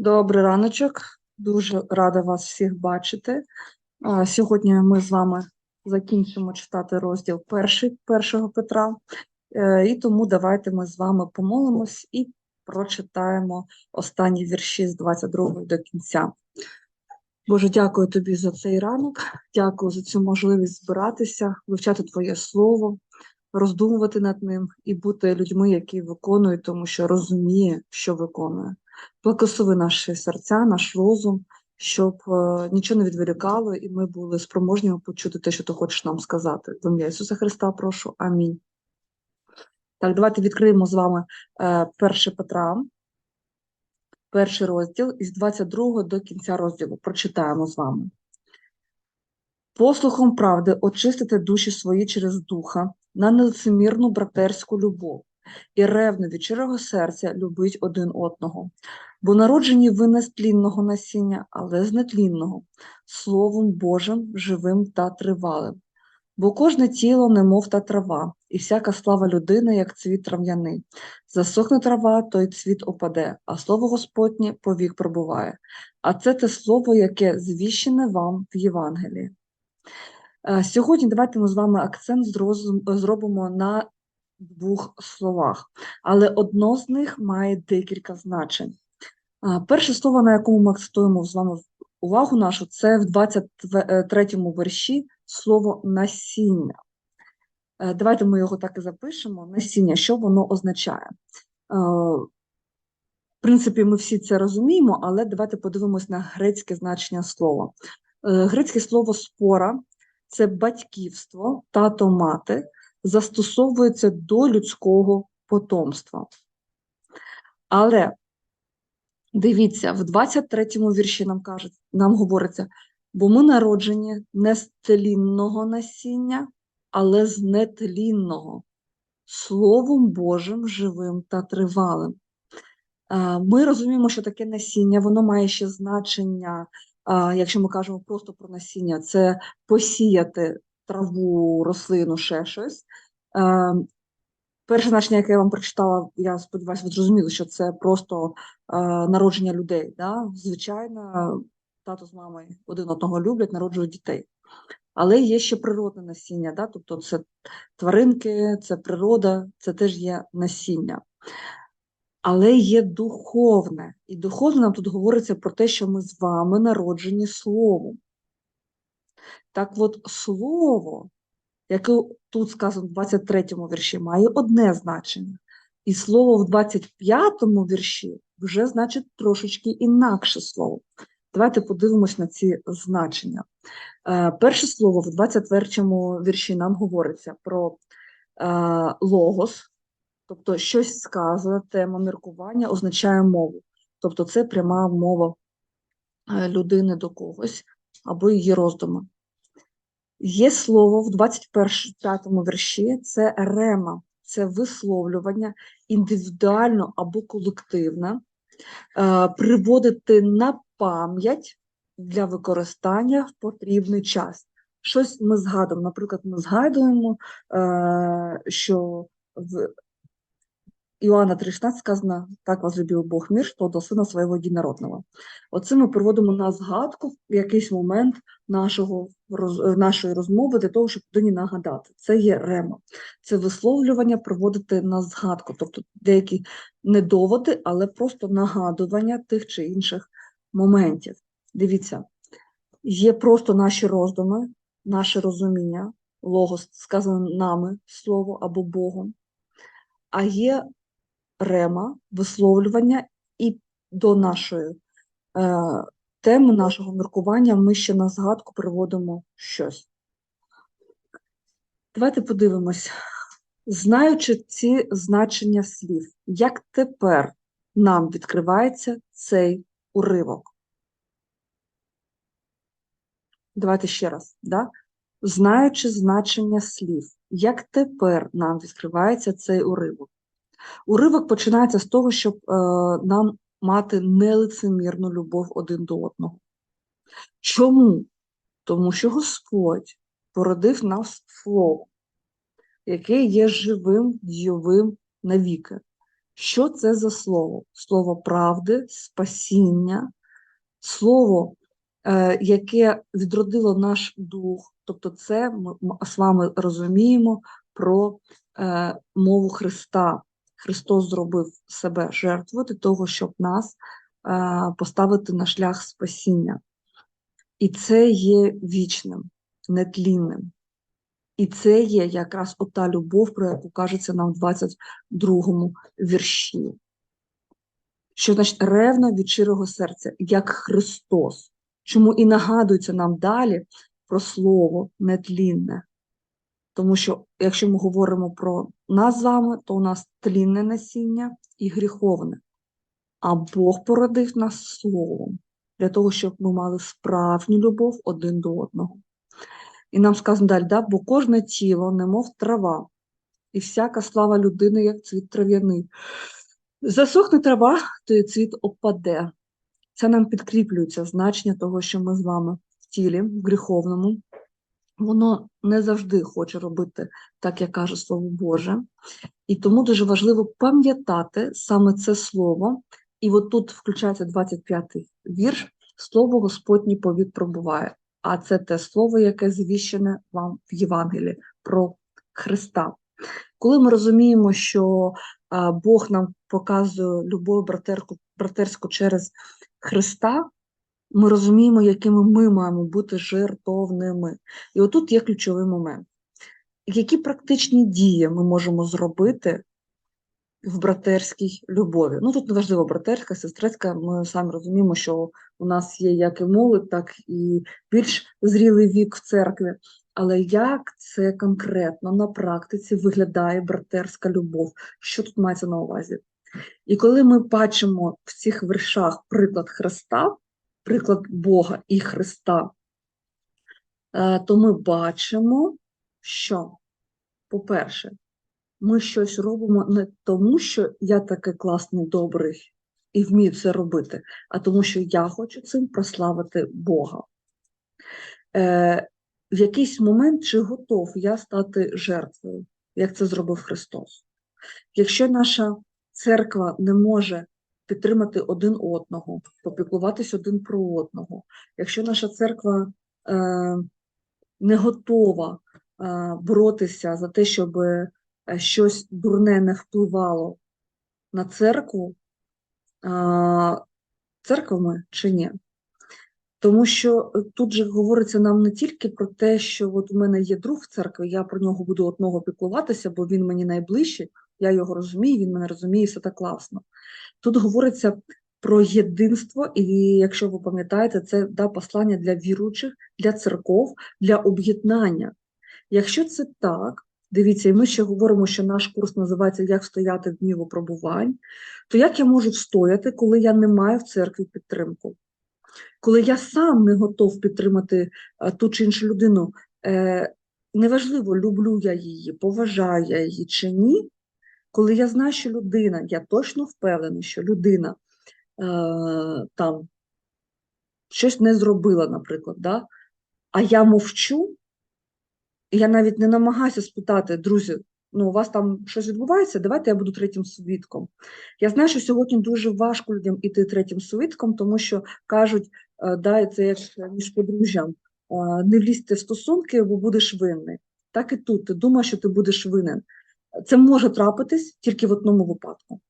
Добрий раночок. Дуже рада вас всіх бачити. Сьогодні ми з вами закінчимо читати розділ перший першого Петра. Е, І тому давайте ми з вами помолимось і прочитаємо останні вірші з 22 до кінця. Боже, дякую тобі за цей ранок, дякую за цю можливість збиратися, вивчати Твоє Слово, роздумувати над ним і бути людьми, які виконують, тому що розуміє, що виконує. Благослови наші серця, наш розум, щоб е, нічого не відволікало, і ми були спроможні почути те, що ти хочеш нам сказати. В ім'я Ісуса Христа прошу. Амінь. Так, давайте відкриємо з вами е, 1 Петра, перший розділ із 22 до кінця розділу. Прочитаємо з вами. Послухом правди очистите душі свої через духа на нелицемірну братерську любов і ревно від щирого серця любить один одного. Бо народжені ви не з тлінного насіння, але з нетлінного, Словом Божим, живим та тривалим. Бо кожне тіло немов та трава, і всяка слава людини, як цвіт трав'яний. Засохне трава, той цвіт опаде, а слово Господнє повік пробуває. А це те слово, яке звіщене вам в Євангелії. Е, Сьогодні давайте ми з вами акцент зробимо на двох словах, але одно з них має декілька значень. Перше слово, на якому ми акцентуємо з вами увагу нашу, це в 23-му вірші слово насіння. Е, Давайте ми його так і запишемо. Насіння, що воно означає? Е, В принципі, ми всі це розуміємо, але давайте подивимось на грецьке значення слова. Е, Грецьке слово спора це батьківство, тато мати, застосовується до людського потомства. Але дивіться, в 23-му вірші нам кажуть, нам говориться, бо ми народжені не з тлінного насіння, але з нетлінного, Словом Божим, живим та тривалим. Е, Ми розуміємо, що таке насіння, воно має ще значення, якщо ми кажемо просто про насіння, це посіяти траву, рослину, ще щось. Е, Перше значення, яке я вам прочитала, я сподіваюся, ви зрозуміли, що це просто е, народження людей. Да? Звичайно, тато з мамою один одного люблять, народжують дітей. Але є ще природне насіння, да? тобто це тваринки, це природа, це теж є насіння. Але є духовне. І духовне нам тут говориться про те, що ми з вами народжені словом. Так от слово, яке тут сказано в 23-му вірші, має одне значення. І слово в 25-му вірші вже значить трошечки інакше слово. Давайте подивимось на ці значення. Е, Перше слово в 23-му вірші нам говориться про е, логос, тобто щось сказане, тема міркування означає мову. Тобто це пряма мова е, людини до когось або її роздуми. Є слово в 25-му вірші це рема, це висловлювання індивідуально або колективне, е, приводити на пам'ять для використання в потрібний час. Щось ми згадуємо. Наприклад, ми згадуємо, е, що в Іоанна 3,16 сказано, так возлюбив Бог мир, що до сина свого єдинородного. Оце ми проводимо на згадку в якийсь момент нашого, роз- нашої розмови для того, щоб людині нагадати. Це є рема. Це висловлювання проводити на згадку, тобто деякі не доводи, але просто нагадування тих чи інших моментів. Дивіться, є просто наші роздуми, наше розуміння, логос сказане нами слово або Богом, а є рема, висловлювання, і до нашої е, теми, нашого міркування ми ще на згадку приводимо щось. Давайте подивимось, знаючи ці значення слів, як тепер нам відкривається цей уривок. Давайте ще раз. Да? Знаючи значення слів, як тепер нам відкривається цей уривок. Уривок починається з того, щоб е, нам мати нелицемірну любов один до одного. Чому? Тому що Господь породив нас словом, яке є живим, дійовим навіки, Що це за слово? Слово правди, спасіння, слово, е, яке відродило наш дух. Тобто, це ми з вами розуміємо про е, мову Христа. Христос зробив себе жертвою для того, щоб нас е, поставити на шлях спасіння. І це є вічним, нетлінним. І це є якраз ота любов, про яку кажеться нам в 22 вірші. Що значить ревно від щирого серця, як Христос. Чому і нагадується нам далі про слово нетлінне. Тому що, якщо ми говоримо про нас з вами, то у нас тлінне насіння і гріховне. А Бог породив нас словом для того, щоб ми мали справжню любов один до одного. І нам сказано далі, да? бо кожне тіло, немов трава, і всяка слава людини, як цвіт трав'яний. Засохне трава, то і цвіт опаде. Це нам підкріплюється значення того, що ми з вами в тілі, в гріховному. Воно не завжди хоче робити так, як каже Слово Боже. І тому дуже важливо пам'ятати саме це слово. І от тут включається 25-й вірш, слово Господнє повік пробуває. А це те слово, яке звіщене вам в Євангелії про Христа. Коли ми розуміємо, що Бог нам показує любов братерську через Христа, ми розуміємо, якими ми маємо бути жертовними. І отут є ключовий момент. Які практичні дії ми можемо зробити в братерській любові? Ну тут не важливо братерська, сестрицька. Ми самі розуміємо, що у нас є як і молодь, так і більш зрілий вік в церкві. Але як це конкретно на практиці виглядає братерська любов? Що тут мається на увазі? І коли ми бачимо в цих вершах приклад Христа, приклад Бога і Христа, е, то ми бачимо, що, по-перше, ми щось робимо не тому, що я такий класний, добрий і вмію це робити, а тому, що я хочу цим прославити Бога. Е, в якийсь момент чи готов я стати жертвою, як це зробив Христос? Якщо наша церква не може підтримати один одного, попіклуватись один про одного, якщо наша церква е, не готова е, боротися за те, щоб е, щось дурне не впливало на церкву, е, церква ми чи ні? Тому що е, тут же говориться нам не тільки про те, що от у мене є друг в церкві, я про нього буду одного піклуватися, бо він мені найближчий, я його розумію, він мене розуміє, все так класно. Тут говориться про єдинство, і якщо ви пам'ятаєте, це да, послання для віруючих, для церков, для об'єднання. Якщо це так, дивіться, і ми ще говоримо, що наш курс називається Як стояти в дні випробувань, то як я можу встояти, коли я не маю в церкві підтримку? Коли я сам не готов підтримати ту чи іншу людину, е, неважливо, люблю я її, поважаю я її чи ні, коли я знаю, що людина, я точно впевнений, що людина е, там щось не зробила, наприклад, да? а я мовчу, і я навіть не намагаюся спитати, друзі, ну у вас там щось відбувається, давайте я буду третім свідком. Я знаю, що сьогодні дуже важко людям іти третім свідком, тому що кажуть, е, да, це як між подружжям, е, не влізьте в стосунки, бо будеш винний. Так і тут, ти думаєш, що ти будеш винен. Це може трапитись тільки в одному випадку.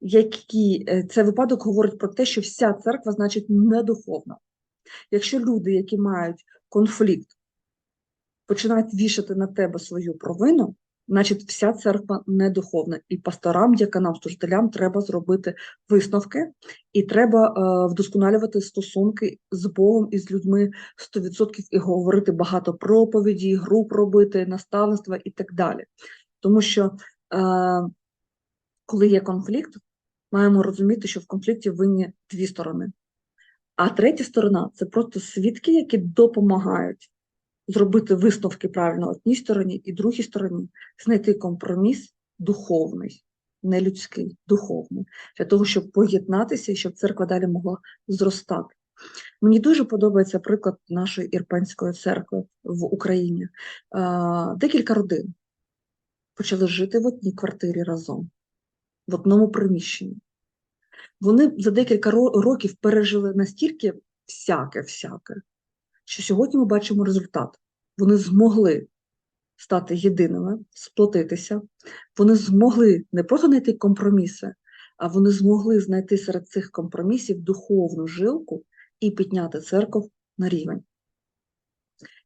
Який е, це випадок говорить про те, що вся церква, значить, недуховна. Якщо люди, які мають конфлікт, починають вішати на тебе свою провину, значить вся церква недуховна. І пасторам, дяканам, служителям треба зробити висновки, і треба е, вдосконалювати стосунки з Богом і з людьми 100% і говорити багато проповідей, груп робити, наставництва і так далі. Тому що е, коли є конфлікт, маємо розуміти, що в конфлікті винні дві сторони. А третя сторона це просто свідки, які допомагають зробити висновки правильно одній стороні і другій стороні, знайти компроміс духовний, не людський, духовний, для того, щоб поєднатися і щоб церква далі могла зростати. Мені дуже подобається приклад нашої Ірпенської церкви в Україні. Е, Декілька родин почали жити в одній квартирі разом. в одному приміщенні. Вони за декілька років пережили настільки всяке-всяке, що сьогодні ми бачимо результат. Вони змогли стати єдиними, сплотитися, вони змогли не просто знайти компроміси, а вони змогли знайти серед цих компромісів духовну жилку і підняти церков на рівень.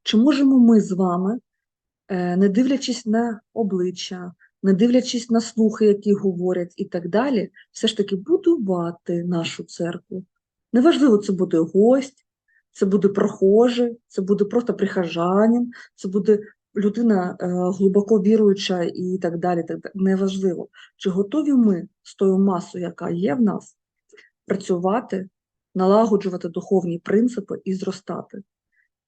Чи можемо ми з вами, не дивлячись на обличчя, не дивлячись на слухи, які говорять і так далі, все ж таки будувати нашу церкву? Неважливо, це буде гость, це буде прохожий, це буде просто прихожанин, це буде людина е, глибоко віруюча і так далі. Так далі. Неважливо, чи готові ми з тою масою, яка є в нас, працювати, налагоджувати духовні принципи і зростати.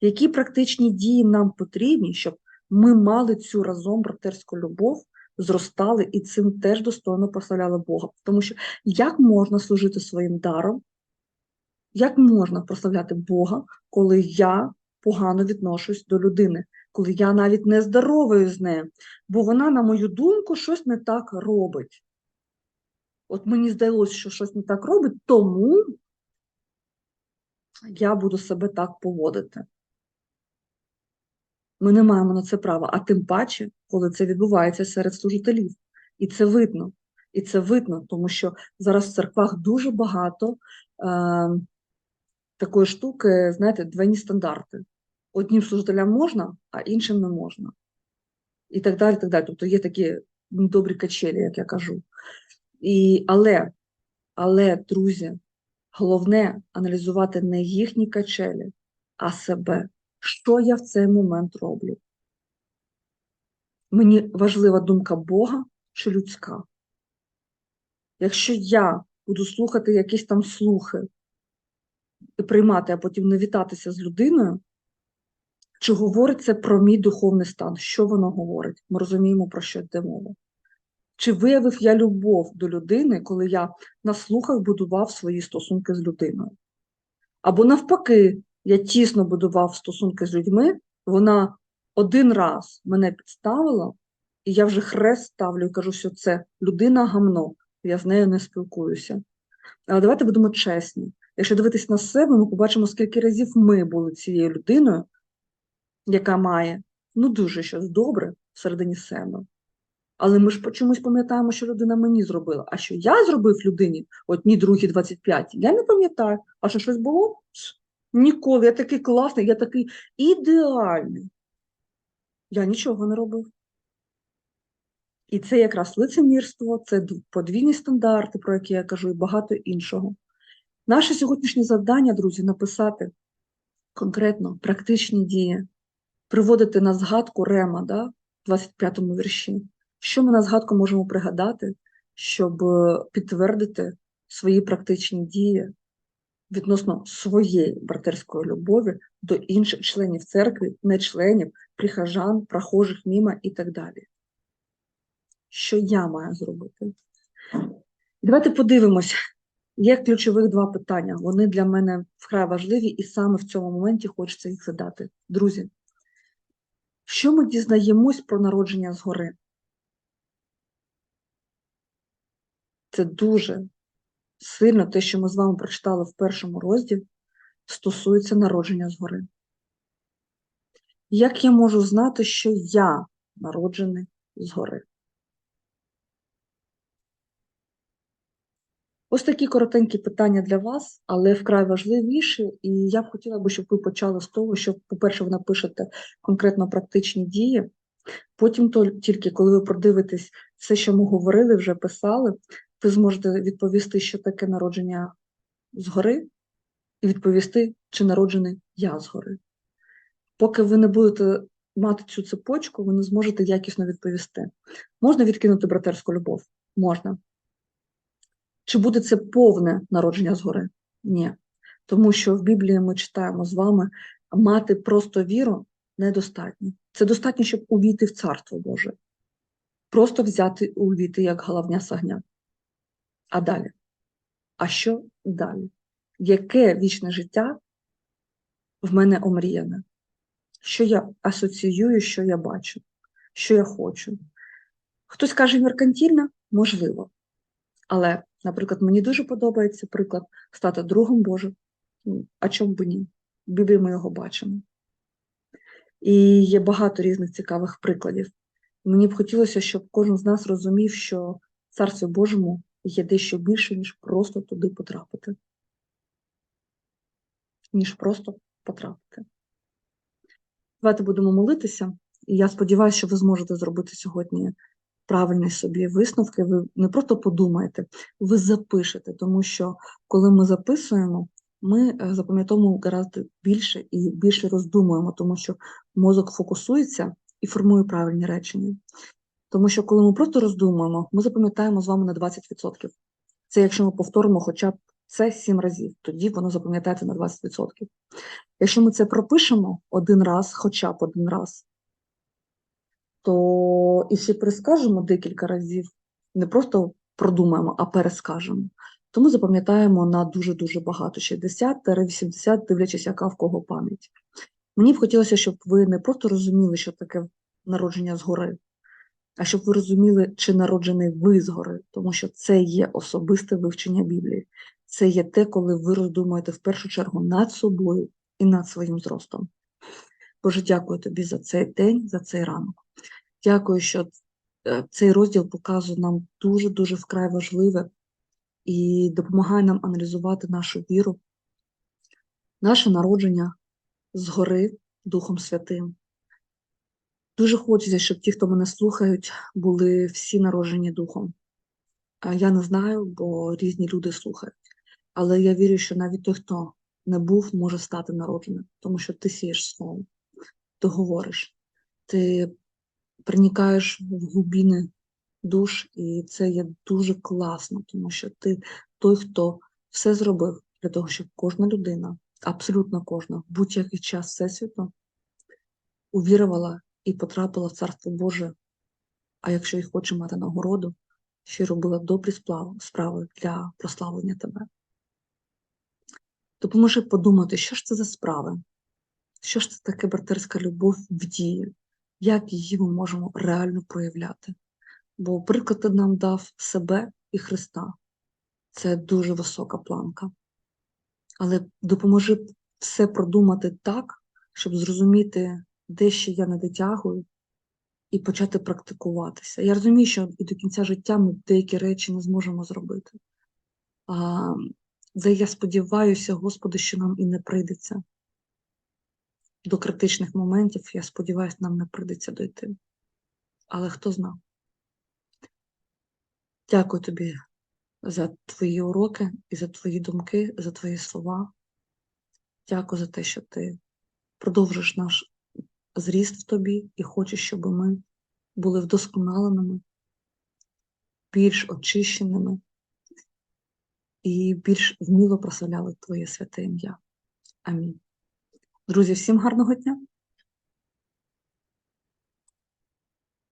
Які практичні дії нам потрібні, щоб ми мали цю разом братерську любов, зростали і цим теж достойно прославляли Бога? Тому що як можна служити своїм даром, як можна прославляти Бога, коли я погано відношусь до людини, коли я навіть не здоровою з нею, бо вона, на мою думку, щось не так робить. От мені здалося, що щось не так робить, тому я буду себе так поводити. Ми не маємо на це права, а тим паче, коли це відбувається серед служителів. І це видно. І це видно, тому що зараз в церквах дуже багато е, такої штуки, знаєте, двойні стандарти. Одним служителям можна, а іншим не можна. І так далі. так далі. Тобто є такі добрі качелі, як я кажу. І, але, але, друзі, головне аналізувати не їхні качелі, а себе. Що я в цей момент роблю? Мені важлива думка Бога чи людська. Якщо я буду слухати якісь там слухи і приймати, а потім не вітатися з людиною, чи говорить це про мій духовний стан? Що воно говорить? Ми розуміємо, про що йде мова. Чи виявив я любов до людини, коли я на слухах будував свої стосунки з людиною? Або навпаки, я тісно будував стосунки з людьми, вона один раз мене підставила, і я вже хрест ставлю і кажу, що це людина гамно, я з нею не спілкуюся. Але давайте будемо чесні. Якщо дивитись на себе, ми побачимо, скільки разів ми були цією людиною, яка має ну дуже щось добре всередині себе. Але ми ж по чомусь пам'ятаємо, що людина мені зробила. А що я зробив людині одні, другі, 25, я не пам'ятаю. А що щось було? Ніколи. Я такий класний, я такий ідеальний. Я нічого не робив. І це якраз лицемірство, це подвійні стандарти, про які я кажу, і багато іншого. Наше сьогоднішнє завдання, друзі, написати конкретно практичні дії, приводити на згадку Рема, да, в 25-му вірші. Що ми на згадку можемо пригадати, щоб е, підтвердити свої практичні дії відносно своєї братерської любові до інших членів церкви, не членів, прихожан, прохожих міма і так далі? Що я маю зробити? Давайте подивимось. Є ключових два питання. Вони для мене вкрай важливі, і саме в цьому моменті хочеться їх задати. Друзі, що ми дізнаємось про народження згори? Це дуже сильно те, що ми з вами прочитали в першому розділі, стосується народження згори. Як я можу знати, що я народжений згори? Ось такі коротенькі питання для вас, але вкрай важливіші, і я б хотіла би, щоб ви почали з того, що, по-перше, ви напишете конкретно практичні дії. Потім тільки коли ви продивитесь все, що ми говорили, вже писали, ви зможете відповісти, що таке народження згори, і відповісти, чи народжений я згори. Поки ви не будете мати цю цепочку, ви не зможете якісно відповісти. Можна відкинути братерську любов? Можна. Чи буде це повне народження згори? Ні. Тому що в Біблії ми читаємо з вами, мати просто віру недостатньо. Це достатньо, щоб увійти в Царство Боже. Просто взяти увійти як головня сагня. А далі? А що далі? Яке вічне життя в мене омріяне? Що я асоціюю, що я бачу, що я хочу? Хтось каже меркантільно? Можливо. Але, наприклад, мені дуже подобається приклад стати другом Божим. Ну, А чому б ні? В Біблії ми його бачимо. І є багато різних цікавих прикладів. Мені б хотілося, щоб кожен з нас розумів, що в Царстві Божому є дещо більше, ніж просто туди потрапити. Ніж просто потрапити. Давайте будемо молитися, і я сподіваюся, що ви зможете зробити сьогодні правильні собі висновки. Ви не просто подумаєте, ви запишете, тому що коли ми записуємо, ми е, запам'ятовуємо гораздо більше і більше роздумуємо, тому що мозок фокусується і формує правильні речення. Тому що коли ми просто роздумуємо, ми запам'ятаємо з вами на 20%. Це якщо ми повторимо хоча б це 7 разів, тоді воно запам'ятається на 20%. Якщо ми це пропишемо один раз, хоча б один раз, то і ще перескажемо декілька разів, не просто продумаємо, а перескажемо, то ми запам'ятаємо на дуже-дуже багато, 60-80, дивлячись, яка в кого пам'ять. Мені б хотілося, щоб ви не просто розуміли, що таке народження згори, а щоб ви розуміли, чи народжений ви згори, тому що це є особисте вивчення Біблії. Це є те, коли ви роздумуєте в першу чергу над собою і над своїм зростом. Боже, дякую тобі за цей день, за цей ранок. Дякую, що е, цей розділ показує нам дуже-дуже вкрай важливе і допомагає нам аналізувати нашу віру, наше народження згори Духом Святим. Дуже хочеться, щоб ті, хто мене слухають, були всі народжені Духом. Я не знаю, бо різні люди слухають. Але я вірю, що навіть той, хто не був, може стати народженим, тому що ти сієш слово, ти говориш, ти проникаєш в глибини душ, і це є дуже класно, тому що ти той, хто все зробив для того, щоб кожна людина, абсолютно кожна, в будь-який час Всесвіту, увірувала і потрапила в Царство Боже. А якщо і хоче мати нагороду, й робила добрі справи для прославлення тебе. Допоможи подумати, що ж це за справи, що ж це таке братерська любов в дії, як її ми можемо реально проявляти. Бо приклад ти нам дав себе і Христа. Це дуже висока планка. Але допоможи все продумати так, щоб зрозуміти, де ще я не дотягую, і почати практикуватися. Я розумію, що і до кінця життя ми деякі речі не зможемо зробити. А, де я сподіваюся, Господи, що нам і не прийдеться. До критичних моментів, я сподіваюся, нам не прийдеться дойти. Але хто знає? Дякую тобі за твої уроки і за твої думки, за твої слова. Дякую за те, що ти продовжиш наш зріст в тобі і хоче, щоб ми були вдосконаленими, більш очищеними і більш вміло прославляли Твоє святе ім'я. Амінь. Друзі, всім гарного дня!